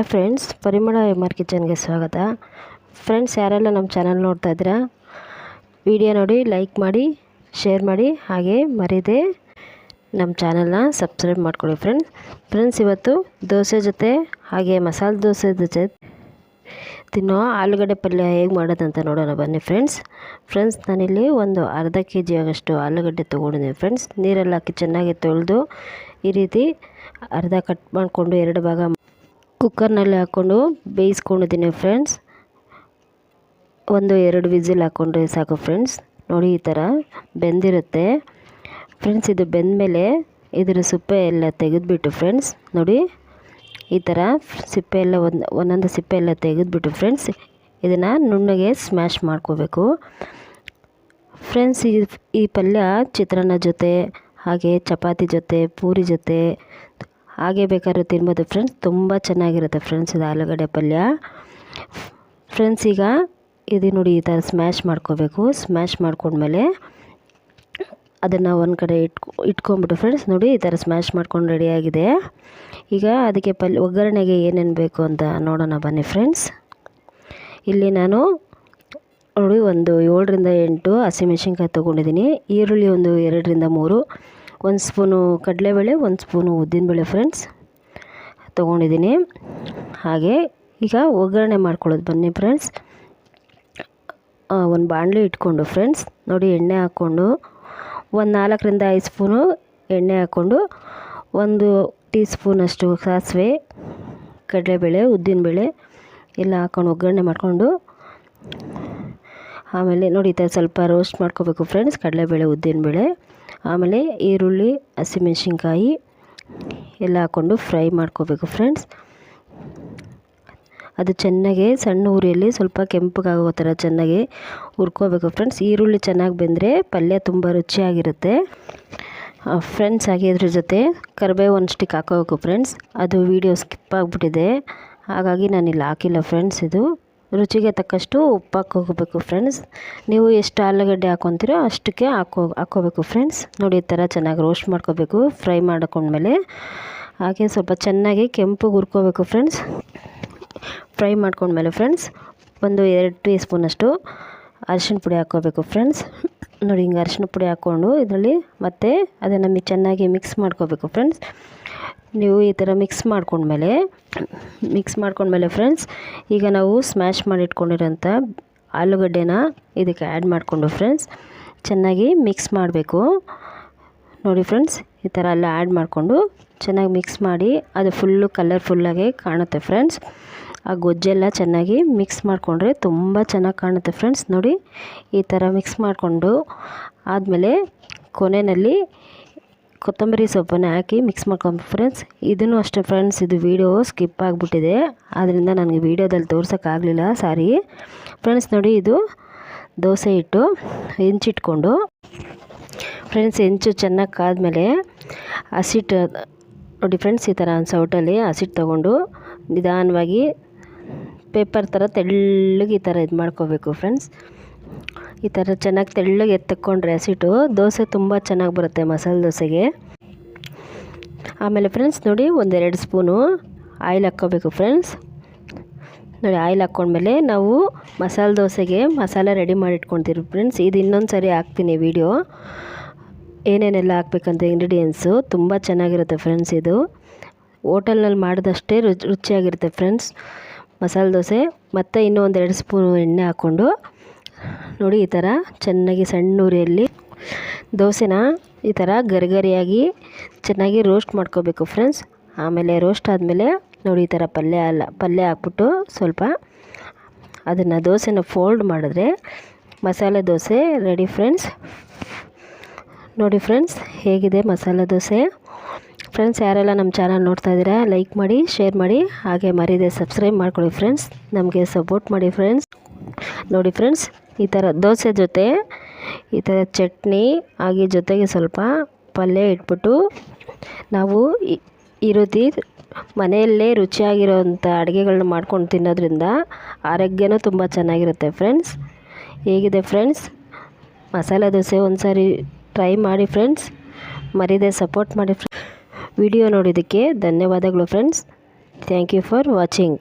Hi friends Parimala M ಕಿಚನ್ಗೆ ಸ್ವಾಗತ. Friends ಯಾರೆಲ್ಲ ನಮ್ಮ ಚಾನಲ್ ನೋಡ್ತಾ ಇದ್ದೀರಾ ವಿಡಿಯೋ ನೋಡಿ ಲೈಕ್ ಮಾಡಿ ಶೇರ್ ಮಾಡಿ, ಹಾಗೆ ಮರೀದೆ ನಮ್ಮ ಚಾನಲ್ನ ಸಬ್ಸ್ಕ್ರೈಬ್ ಮಾಡ್ಕೊಳ್ಳಿ ಫ್ರೆಂಡ್ಸ್ ಫ್ರೆಂಡ್ಸ್ ಇವತ್ತು ದೋಸೆ ಜೊತೆ, ಹಾಗೆ ಮಸಾಲೆ ದೋಸೆ ಜೊತೆ ತಿನ್ನೋ ಆಲೂಗಡ್ಡೆ ಪಲ್ಯ ಹೇಗೆ ಮಾಡೋದಂತ ನೋಡೋಣ ಬನ್ನಿ ಫ್ರೆಂಡ್ಸ್ ಫ್ರೆಂಡ್ಸ್ ನಾನಿಲ್ಲಿ ಒಂದು ಅರ್ಧ ಕೆ ಜಿ ಆಗಷ್ಟು ಆಲೂಗಡ್ಡೆ ತೊಗೊಂಡಿದ್ದೀನಿ ಫ್ರೆಂಡ್ಸ್ ನೀರೆಲ್ಲ ಹಾಕಿ ಚೆನ್ನಾಗಿ ತೊಳೆದು ಈ ರೀತಿ ಅರ್ಧ ಕಟ್ ಮಾಡಿಕೊಂಡು ಎರಡು ಭಾಗ ಕುಕ್ಕರ್ನಲ್ಲಿ ಹಾಕ್ಕೊಂಡು ಬೇಯಿಸ್ಕೊಂಡಿದ್ದೀನಿ ಫ್ರೆಂಡ್ಸ್. ಒಂದು ಎರಡು ವಿಸಿಲ್ ಹಾಕ್ಕೊಂಡ್ರೆ ಸಾಕು ಫ್ರೆಂಡ್ಸ್. ನೋಡಿ ಈ ಥರ ಬೆಂದಿರುತ್ತೆ. ಫ್ರೆಂಡ್ಸ್, ಇದು ಬೆಂದಮೇಲೆ ಇದರ ಸಿಪ್ಪೆ ಎಲ್ಲ ತೆಗೆದುಬಿಟ್ಟು ಫ್ರೆಂಡ್ಸ್, ನೋಡಿ. ಈ ಥರ ಸಿಪ್ಪೆ ಎಲ್ಲ ಒಂದು, ಒಂದೊಂದು ಸಿಪ್ಪೆ ಎಲ್ಲ ತೆಗೆದುಬಿಟ್ಟು ಫ್ರೆಂಡ್ಸ್, ಇದನ್ನು ನುಣ್ಣಗೆ ಸ್ಮ್ಯಾಶ್ ಮಾಡ್ಕೋಬೇಕು. ಫ್ರೆಂಡ್ಸ್, ಈ ಈ ಪಲ್ಯ ಚಿತ್ರಾನ್ನ ಜೊತೆ, ಹಾಗೆ ಚಪಾತಿ ಜೊತೆ, ಪೂರಿ ಜೊತೆ ಹಾಗೆ ಬೇಕಾದ್ರೂ ತಿನ್ಬೋದು. ಫ್ರೆಂಡ್ಸ್ ತುಂಬ ಚೆನ್ನಾಗಿರುತ್ತೆ ಫ್ರೆಂಡ್ಸ್ ಇದು ಆಲೂಗಡ್ಡೆ ಪಲ್ಯ. ಫ್ರೆಂಡ್ಸ್ ಈಗ ಇದು ನೋಡಿ ಈ ಥರ ಸ್ಮ್ಯಾಶ್ ಮಾಡ್ಕೋಬೇಕು. ಸ್ಮ್ಯಾಶ್ ಮಾಡ್ಕೊಂಡ್ಮೇಲೆ ಅದನ್ನು ಒಂದು ಕಡೆ ಇಟ್ಕೊ ಇಟ್ಕೊಂಬಿಟ್ಟು ಫ್ರೆಂಡ್ಸ್ ನೋಡಿ ಈ ಥರ ಸ್ಮ್ಯಾಶ್ ಮಾಡ್ಕೊಂಡು ರೆಡಿಯಾಗಿದೆ ಈಗ ಅದಕ್ಕೆ ಪಲ್, ಒಗ್ಗರಣೆಗೆ ಏನೇನು ಬೇಕು ಅಂತ ನೋಡೋಣ ಬನ್ನಿ ಫ್ರೆಂಡ್ಸ್ ಇಲ್ಲಿ ನಾನು ನೋಡಿ ಒಂದು ಏಳರಿಂದ ಎಂಟು ಹಸಿಮೆಣ್ಸಿನ್ಕಾಯಿ ತೊಗೊಂಡಿದ್ದೀನಿ. ಈರುಳ್ಳಿ ಒಂದು ಎರಡರಿಂದ ಮೂರು. ಒಂದು ಸ್ಪೂನು ಕಡಲೆಬೇಳೆ, ಒಂದು ಸ್ಪೂನು ಉದ್ದಿನಬೇಳೆ ಫ್ರೆಂಡ್ಸ್ ತೊಗೊಂಡಿದ್ದೀನಿ. ಹಾಗೆ ಈಗ ಒಗ್ಗರಣೆ ಮಾಡ್ಕೊಳ್ಳೋದು ಬನ್ನಿ ಫ್ರೆಂಡ್ಸ್ ಒಂದು ಬಾಣಲೆ ಇಟ್ಕೊಂಡು ಫ್ರೆಂಡ್ಸ್ ನೋಡಿ, ಎಣ್ಣೆ ಹಾಕ್ಕೊಂಡು ಒಂದು ನಾಲ್ಕರಿಂದ ಐದು ಸ್ಪೂನು ಎಣ್ಣೆ ಹಾಕ್ಕೊಂಡು ಒಂದು ಟೀ ಸ್ಪೂನಷ್ಟು ಸಾಸಿವೆ, ಕಡಲೆಬೇಳೆ ಉದ್ದಿನಬೇಳೆ ಎಲ್ಲ ಹಾಕ್ಕೊಂಡು ಒಗ್ಗರಣೆ ಮಾಡಿಕೊಂಡು ಆಮೇಲೆ ನೋಡಿ ಈ ಸ್ವಲ್ಪ ರೋಸ್ಟ್ ಮಾಡ್ಕೋಬೇಕು ಫ್ರೆಂಡ್ಸ್ ಕಡಲೆಬೇಳೆ, ಉದ್ದಿನಬೇಳೆ, ಆಮೇಲೆ ಈರುಳ್ಳಿ, ಹಸಿಮೆಣ್ಸಿನ್ಕಾಯಿ ಎಲ್ಲ ಹಾಕ್ಕೊಂಡು ಫ್ರೈ ಮಾಡ್ಕೋಬೇಕು ಫ್ರೆಂಡ್ಸ್ ಅದು ಚೆನ್ನಾಗಿ ಸಣ್ಣ ಉರಿಯಲ್ಲಿ ಸ್ವಲ್ಪ ಕೆಂಪಗಾಗೋ ಥರ ಚೆನ್ನಾಗಿ ಹುರ್ಕೋಬೇಕು ಫ್ರೆಂಡ್ಸ್ ಈರುಳ್ಳಿ ಚೆನ್ನಾಗಿ ಬೆಂದರೆ ಪಲ್ಯ ತುಂಬ ರುಚಿಯಾಗಿರುತ್ತೆ. ಫ್ರೆಂಡ್ಸ್ ಹಾಗೆ ಇದ್ರ ಜೊತೆ ಕರಿಬೇವು ಒಂದು ಸ್ಟಿಕ್ ಹಾಕೋಬೇಕು ಫ್ರೆಂಡ್ಸ್ ಅದು ವೀಡಿಯೋ ಸ್ಕಿಪ್ ಆಗಿಬಿಟ್ಟಿದೆ. ಹಾಗಾಗಿ ನಾನಿಲ್ಲಿ ಹಾಕಿಲ್ಲ ಫ್ರೆಂಡ್ಸ್ ಇದು. ರುಚಿಗೆ ತಕ್ಕಷ್ಟು ಉಪ್ಪು ಹಾಕೋಬೇಕು ಫ್ರೆಂಡ್ಸ್ ನೀವು ಎಷ್ಟು ಆಲೂಗಡ್ಡೆ ಹಾಕೊತೀರೋ ಅಷ್ಟಕ್ಕೆ ಹಾಕೋ ಹಾಕ್ಕೋಬೇಕು ಫ್ರೆಂಡ್ಸ್ ನೋಡಿ, ಈ ಥರ ಚೆನ್ನಾಗಿ ರೋಸ್ಟ್ ಮಾಡ್ಕೋಬೇಕು ಫ್ರೈ ಮಾಡ್ಕೊಂಡ್ಮೇಲೆ. ಹಾಗೆ ಸ್ವಲ್ಪ ಚೆನ್ನಾಗಿ ಕೆಂಪು ಹುರ್ಕೋಬೇಕು ಫ್ರೆಂಡ್ಸ್ ಫ್ರೈ ಮಾಡ್ಕೊಂಡ್ಮೇಲೆ ಫ್ರೆಂಡ್ಸ್ ಒಂದು ಎರಡು ಟೀ ಸ್ಪೂನಷ್ಟು ಅರಿಶಿಣ ಪುಡಿ ಹಾಕ್ಕೋಬೇಕು ಫ್ರೆಂಡ್ಸ್ ನೋಡಿ, ಹಿಂಗೆ ಅರಿಶಿಣ ಪುಡಿ ಹಾಕ್ಕೊಂಡು ಇದರಲ್ಲಿ ಮತ್ತೆ ಅದನ್ನು ಚೆನ್ನಾಗಿ ಮಿಕ್ಸ್ ಮಾಡ್ಕೋಬೇಕು ಫ್ರೆಂಡ್ಸ್ ನೀವು ಈ ಥರ ಮಿಕ್ಸ್ ಮಾಡ್ಕೊಂಡ್ಮೇಲೆ ಮಿಕ್ಸ್ ಮಾಡ್ಕೊಂಡ್ಮೇಲೆ ಫ್ರೆಂಡ್ಸ್ ಈಗ ನಾವು ಸ್ಮ್ಯಾಶ್ ಮಾಡಿಟ್ಕೊಂಡಿರೋಂಥ ಆಲೂಗಡ್ಡೆನ ಇದಕ್ಕೆ ಆ್ಯಡ್ ಮಾಡಿಕೊಂಡು ಫ್ರೆಂಡ್ಸ್ ಚೆನ್ನಾಗಿ ಮಿಕ್ಸ್ ಮಾಡಬೇಕು. ನೋಡಿ ಫ್ರೆಂಡ್ಸ್ ಈ ಥರ ಎಲ್ಲ ಆ್ಯಡ್ ಮಾಡಿಕೊಂಡು ಚೆನ್ನಾಗಿ ಮಿಕ್ಸ್ ಮಾಡಿ, ಅದು ಫುಲ್ಲು ಕಲರ್ಫುಲ್ಲಾಗಿ ಕಾಣುತ್ತೆ ಫ್ರೆಂಡ್ಸ್ ಆ ಗೊಜ್ಜೆಲ್ಲ ಚೆನ್ನಾಗಿ ಮಿಕ್ಸ್ ಮಾಡಿಕೊಂಡ್ರೆ ತುಂಬ ಚೆನ್ನಾಗಿ ಕಾಣುತ್ತೆ ಫ್ರೆಂಡ್ಸ್ ನೋಡಿ, ಈ ಥರ ಮಿಕ್ಸ್ ಮಾಡಿಕೊಂಡು ಆದಮೇಲೆ ಕೊನೆಯಲ್ಲಿ ಕೊತ್ತಂಬರಿ ಸೊಪ್ಪನ್ನು ಹಾಕಿ ಮಿಕ್ಸ್ ಮಾಡ್ಕೊಂಡು ಫ್ರೆಂಡ್ಸ್ ಇದನ್ನು ಅಷ್ಟೇ ಫ್ರೆಂಡ್ಸ್ ಇದು ವೀಡಿಯೋ ಸ್ಕಿಪ್ ಆಗಿಬಿಟ್ಟಿದೆ. ಆದ್ದರಿಂದ ನನಗೆ ವೀಡಿಯೋದಲ್ಲಿ ತೋರ್ಸೋಕ್ಕಾಗಲಿಲ್ಲ ಸಾರಿ ಫ್ರೆಂಡ್ಸ್ ನೋಡಿ ಇದು ದೋಸೆ ಇಟ್ಟು ಹೆಂಚಿಟ್ಕೊಂಡು ಫ್ರೆಂಡ್ಸ್ ಹೆಂಚು ಚೆನ್ನಾಗಿ ಕಾದ್ಮೇಲೆ ಹಸಿಟ್ಟು ನೋಡಿ ಫ್ರೆಂಡ್ಸ್ ಈ ಥರ ಸೌಟಲ್ಲಿ ಹಸಿಟ್ಟು ತೊಗೊಂಡು ನಿಧಾನವಾಗಿ ಪೇಪರ್ ಥರ ತೆಳ್ಳಗೆ ಈ ಥರ ಇದು ಮಾಡ್ಕೋಬೇಕು ಫ್ರೆಂಡ್ಸ್ ಈ ಥರ ಚೆನ್ನಾಗಿ ತೆಳ್ಳಗೆ ಎತ್ತಕೊಂಡ್ರೆ ಹಸಿಟ್ಟು ದೋಸೆ ತುಂಬ ಚೆನ್ನಾಗಿ ಬರುತ್ತೆ ಮಸಾಲೆ ದೋಸೆಗೆ. ಆಮೇಲೆ ಫ್ರೆಂಡ್ಸ್ ನೋಡಿ ಒಂದೆರಡು ಸ್ಪೂನು ಆಯಿಲ್ ಹಾಕ್ಕೋಬೇಕು ಫ್ರೆಂಡ್ಸ್ ನೋಡಿ ಆಯಿಲ್ ಹಾಕ್ಕೊಂಡ್ಮೇಲೆ ನಾವು ಮಸಾಲೆ ದೋಸೆಗೆ ಮಸಾಲೆ ರೆಡಿ ಮಾಡಿ ಇಟ್ಕೊಳ್ತೀವಿ ಫ್ರೆಂಡ್ಸ್ ಇದು ಇನ್ನೊಂದು ಸರಿ ಹಾಕ್ತೀನಿ ವಿಡಿಯೋ ಏನೇನೆಲ್ಲ ಹಾಕ್ಬೇಕಂತ ಇಂಗ್ರೀಡಿಯೆಂಟ್ಸು ತುಂಬ ಚೆನ್ನಾಗಿರುತ್ತೆ ಫ್ರೆಂಡ್ಸ್ ಇದು. ಹೋಟೆಲ್ನಲ್ಲಿ ಮಾಡಿದಷ್ಟೇ ರುಚಿ, ರುಚಿಯಾಗಿರುತ್ತೆ ಫ್ರೆಂಡ್ಸ್ ಮಸಾಲೆ ದೋಸೆ. ಮತ್ತು ಇನ್ನೂ ಒಂದೆರಡು ಸ್ಪೂನು ಎಣ್ಣೆ ಹಾಕ್ಕೊಂಡು ನೋಡಿ, ಈ ಥರ ಚೆನ್ನಾಗಿ ಸಣ್ಣ ಉರಿಯಲ್ಲಿ ದೋಸೆನ ಈ ಥರ ಗರಿಗರಿಯಾಗಿ ಚೆನ್ನಾಗಿ ರೋಸ್ಟ್ ಮಾಡ್ಕೋಬೇಕು ಫ್ರೆಂಡ್ಸ್ ಆಮೇಲೆ ರೋಸ್ಟ್ ಆದಮೇಲೆ ನೋಡಿ, ಈ ಥರ ಪಲ್ಯ ಅಲ್ಲ ಪಲ್ಯ ಹಾಕ್ಬಿಟ್ಟು ಸ್ವಲ್ಪ ಅದನ್ನು ದೋಸೆನ ಫೋಲ್ಡ್ ಮಾಡಿದ್ರೆ ಮಸಾಲೆ ದೋಸೆ ರೆಡಿ ಫ್ರೆಂಡ್ಸ್ ನೋಡಿ ಫ್ರೆಂಡ್ಸ್ ಹೇಗಿದೆ ಮಸಾಲೆ ದೋಸೆ? ಫ್ರೆಂಡ್ಸ್ ಯಾರೆಲ್ಲ ನಮ್ಮ ಚಾನಲ್ ನೋಡ್ತಾ ಇದ್ದೀರಾ ಲೈಕ್ ಮಾಡಿ ಶೇರ್ ಮಾಡಿ, ಹಾಗೆ ಮರೀದೆ ಸಬ್ಸ್ಕ್ರೈಬ್ ಮಾಡ್ಕೊಳ್ಳಿ ಫ್ರೆಂಡ್ಸ್ ನಮಗೆ ಸಪೋರ್ಟ್ ಮಾಡಿ ಫ್ರೆಂಡ್ಸ್ ನೋಡಿ ಫ್ರೆಂಡ್ಸ್ ಈ ಥರ ದೋಸೆ ಜೊತೆ ಈ ಥರ ಚಟ್ನಿ, ಹಾಗೆ ಜೊತೆಗೆ ಸ್ವಲ್ಪ ಪಲ್ಯ ಇಟ್ಬಿಟ್ಟು ನಾವು ಈ ಮನೆಯಲ್ಲೇ ರುಚಿಯಾಗಿರೋಂಥ ಅಡುಗೆಗಳನ್ನ ಮಾಡ್ಕೊಂಡು ತಿನ್ನೋದ್ರಿಂದ ಆರೋಗ್ಯನೂ ತುಂಬ ಚೆನ್ನಾಗಿರುತ್ತೆ ಫ್ರೆಂಡ್ಸ್. ಹೇಗಿದೆ ಫ್ರೆಂಡ್ಸ್? ಮಸಾಲೆ ದೋಸೆ ಒಂದು ಸಾರಿ ಟ್ರೈ ಮಾಡಿ ಫ್ರೆಂಡ್ಸ್. ಮರೀದೆ ಸಪೋರ್ಟ್ ಮಾಡಿ ವಿಡಿಯೋ ನೋಡಿದ್ದಕ್ಕೆ ಧನ್ಯವಾದಗಳು friends. Thank you for watching.